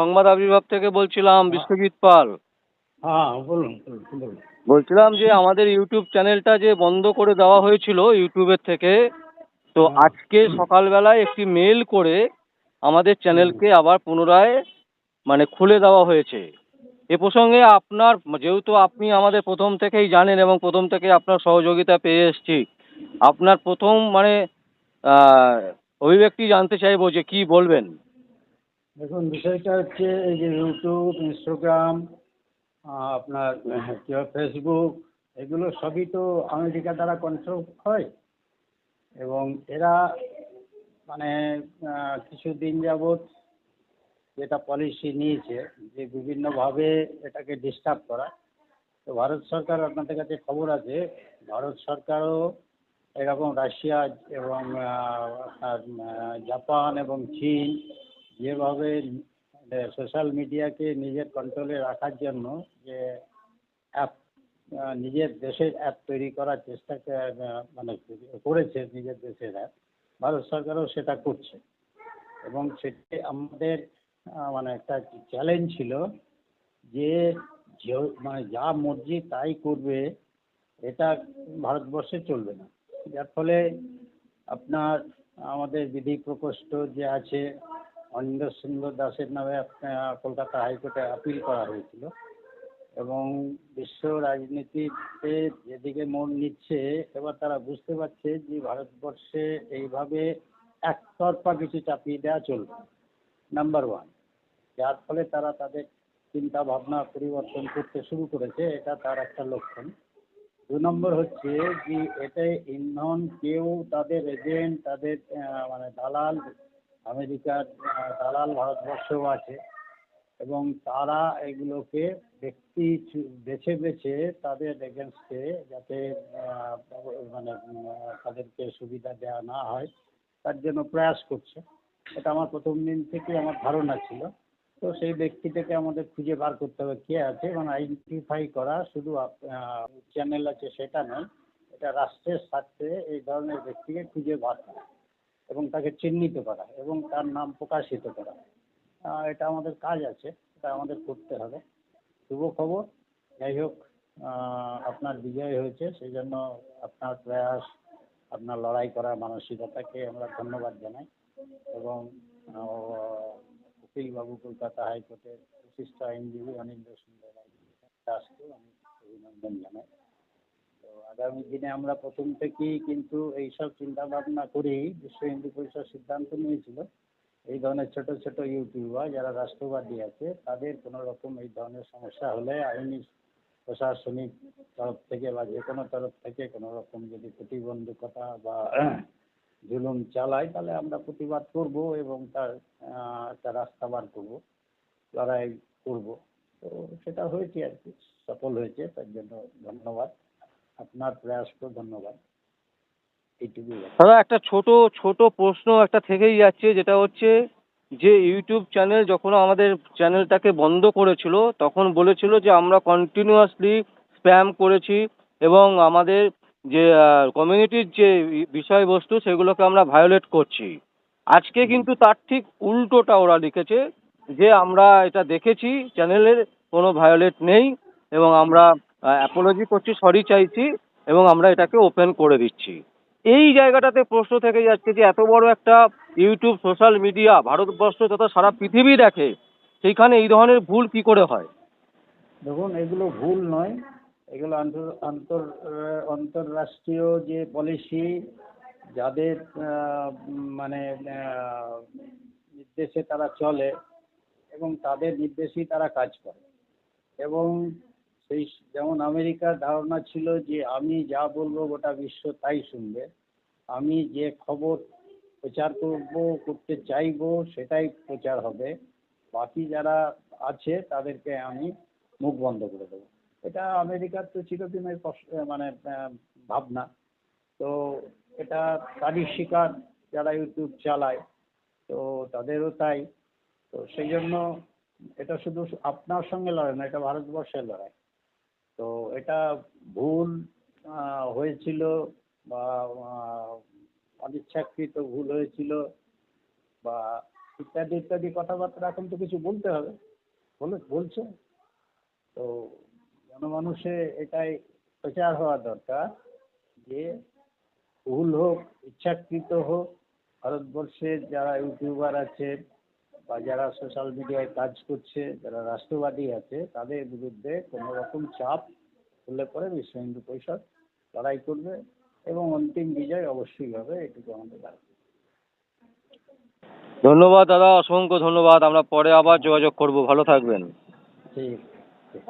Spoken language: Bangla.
সংবাদ আবির্ভাব থেকে বলছিলাম বিশ্বজিৎ পাল। হ্যাঁ বলুন বলুন বলুন। বলছিলাম যে আমাদের ইউটিউব চ্যানেলটা যে বন্ধ করে দেওয়া হয়েছিল ইউটিউবের থেকে তো। আজকে সকালবেলায় একটি মেল করে আমাদের চ্যানেলকে আবার পুনরায় মানে খুলে দেওয়া হয়েছে। এ প্রসঙ্গে আপনার যেহেতু আপনি আমাদের প্রথম থেকেই জানেন এবং প্রথম থেকে আপনার সহযোগিতা পেয়ে এসেছি আপনার প্রথম মানে আহ, অভিব্যক্তি জানতে চাইব যে কি বলবেন? দেখুন, বিষয়টা হচ্ছে এই যে ইউটিউব ইনস্টাগ্রাম আপনার ফেসবুক এগুলো সবই তো আমেরিকা দ্বারা কন্ট্রোল হয়। এবং এরা মানে কিছুদিন যাবৎ যেটা পলিসি নিয়েছে, যে বিভিন্নভাবে এটাকে ডিস্টার্ব করা। তো ভারত সরকার, আপনাদের কাছে খবর আছে, ভারত সরকারও এরকম রাশিয়া এবং আপনার জাপান এবং চীন যেভাবে সোশ্যাল মিডিয়াকে নিজের কন্ট্রোলে রাখার জন্য যে অ্যাপ নিজের দেশের অ্যাপ তৈরি করার চেষ্টা মানে করেছে নিজের দেশের অ্যাপ ভারত সরকারও সেটা করছে। এবং সেটি আমাদের মানে একটা চ্যালেঞ্জ ছিল যে মানে যা মর্জি তাই করবে, এটা ভারতবর্ষে চলবে না। যার ফলে আপনার, আমাদের বিধি প্রকোষ্ঠ যে আছে অনিন্দ সুন্দর দাসের নামে কলকাতা হাইকোর্টে আপিল করা হয়েছিল এবং বিশ্ব রাজনীতিতে যেদিকে মোড় নিচ্ছে, এবার তারা বুঝতে পারছে যে ভারতবর্ষে এইভাবে একতরফা কিছু চাপিয়ে দেওয়া চলবে নাম্বার ওয়ান যার ফলে তারা তাদের চিন্তা ভাবনা পরিবর্তন করতে শুরু করেছে, এটা তার একটা লক্ষণ। দু নম্বর হচ্ছে যে এতে ইন্ধন, কেউ তাদের এজেন্ট তাদের মানে দালাল আমেরিকার দালাল ভারতবর্ষেও আছে এবং তারা এগুলোকে ব্যক্তি বেছে বেছে তাদের এগেনস্টে যাতে মানে তাদেরকে সুবিধা দেওয়া না হয়, তার জন্য প্রয়াস করছে। এটা আমার প্রথম দিন থেকে আমার ধারণা ছিল। তো সেই ব্যক্তিটাকে আমাদের খুঁজে বার করতে হবে কে আছে এবং আইডেন্টিফাই করা শুধু চ্যানেল আছে সেটা নয়, এটা রাষ্ট্রের স্বার্থে এই ধরনের ব্যক্তিকে খুঁজে বার করা। এবং তাকে চিহ্নিত করা এবং তার নাম প্রকাশিত করা। এটা আমাদের কাজ আছে, এটা আমাদের করতে হবে। শুভ খবর। যাই হোক আপনার বিজয় হয়েছে সেই জন্য আপনার প্রয়াস, আপনার লড়াই করার মানসিকতাকে আমরা ধন্যবাদ জানাই এবং উকিলবাবু কলকাতা হাইকোর্টের বিশিষ্ট আইনজীবী অনিন্দ সুন্দর দাসকেও আমি অভিনন্দন জানাই। আগামী দিনে আমরা প্রথম থেকেই কিন্তু এইসব চিন্তা ভাবনা করেই বিশ্ব হিন্দু পরিষদ সিদ্ধান্ত নিয়েছিল, এই ধরনের ছোট ছোট ইউটিউবার যারা রাষ্ট্রবাদী আছে, তাদের কোনো রকম এই ধরনের সমস্যা হলে আইনি প্রশাসনিক তরফ থেকে বা যে কোনো তরফ থেকে কোনো রকম যদি প্রতিবন্ধকতা বা জুলুম চালায়, তাহলে আমরা প্রতিবাদ করব এবং তার একটা রাস্তা বার করব, লড়াই করব। তো সেটা হয়েছে আর কি, সফল হয়েছে, তার জন্য ধন্যবাদ। আপনার প্রয়াসকেও ধন্যবাদ। দাদা, একটা ছোট ছোট প্রশ্ন একটা থেকেই যাচ্ছে, যেটা হচ্ছে যে ইউটিউব চ্যানেল যখন আমাদের চ্যানেলটাকে বন্ধ করেছিল, তখন বলেছিল যে আমরা কন্টিনিউয়াসলি স্প্যাম করেছি এবং আমাদের যে কমিউনিটির যে বিষয়বস্তু সেগুলোকে আমরা ভায়োলেট করছি আজকে কিন্তু তার ঠিক উল্টোটা ওরা লিখেছে যে আমরা এটা দেখেছি, চ্যানেলের কোনো ভায়োলেট নেই এবং আমরা অ্যাপোলজি করছি সরি চাইছি এবং আমরা এটাকে ওপেন করে দিচ্ছি। এই জায়গাটাতে প্রশ্ন থেকে যাচ্ছে যে, এত বড় একটা ইউটিউব সোশ্যাল মিডিয়া ভারতবর্ষ তথা সারা পৃথিবী দেখে, সেইখানে এই ধরনের ভুল কি করে হয়? দেখুন, এগুলো ভুল নয়। এগুলো আন্তর আন্তর আন্তর্রাষ্ট্রীয় যে পলিসি যাদের মানে নির্দেশে তারা চলে এবং তাদের নির্দেশেই তারা কাজ করে। এবং সেই যেমন আমেরিকার ধারণা ছিল যে আমি যা বলব গোটা বিশ্ব তাই শুনবে। আমি যে খবর প্রচার করব, করতে চাইব সেটাই প্রচার হবে। বাকি যারা আছে তাদেরকে আমি মুখ বন্ধ করে দেবো। এটা আমেরিকার তো চিরদিনের মানে ভাবনা। তো এটা তারই শিকার যারা ইউটিউব চালায়, তো তাদেরও তাই। তো সেই জন্য এটা শুধু আপনার সঙ্গে লড়াই না, এটা ভারতবর্ষের লড়াই। তো এটা ভুল হয়েছিল বা অনিচ্ছাকৃত ভুল হয়েছিল বা ইত্যাদি ইত্যাদি কথাবার্তা এখন তো কিছু বলতে হবে। বলে, বলছে? তো জনমানুষে এটাই প্রচার হওয়া দরকার যে ভুল হোক, ইচ্ছাকৃত হোক, ভারতবর্ষের যারা ইউটিউবার আছে বা যারা সোশ্যাল মিডিয়ায় কাজ করছে যারা রাষ্ট্রবাদী আছে তাদের বিরুদ্ধে কোনো রকম চাপ হলে পরে বিশ্ব হিন্দু পরিষদ লড়াই করবে এবং অন্তিম বিজয় অবশ্যই হবে এটুকু আমাদের দাবি ধন্যবাদ দাদা অসংখ্য ধন্যবাদ। আমরা পরে আবার যোগাযোগ করব। ভালো থাকবেন। ঠিক ঠিক।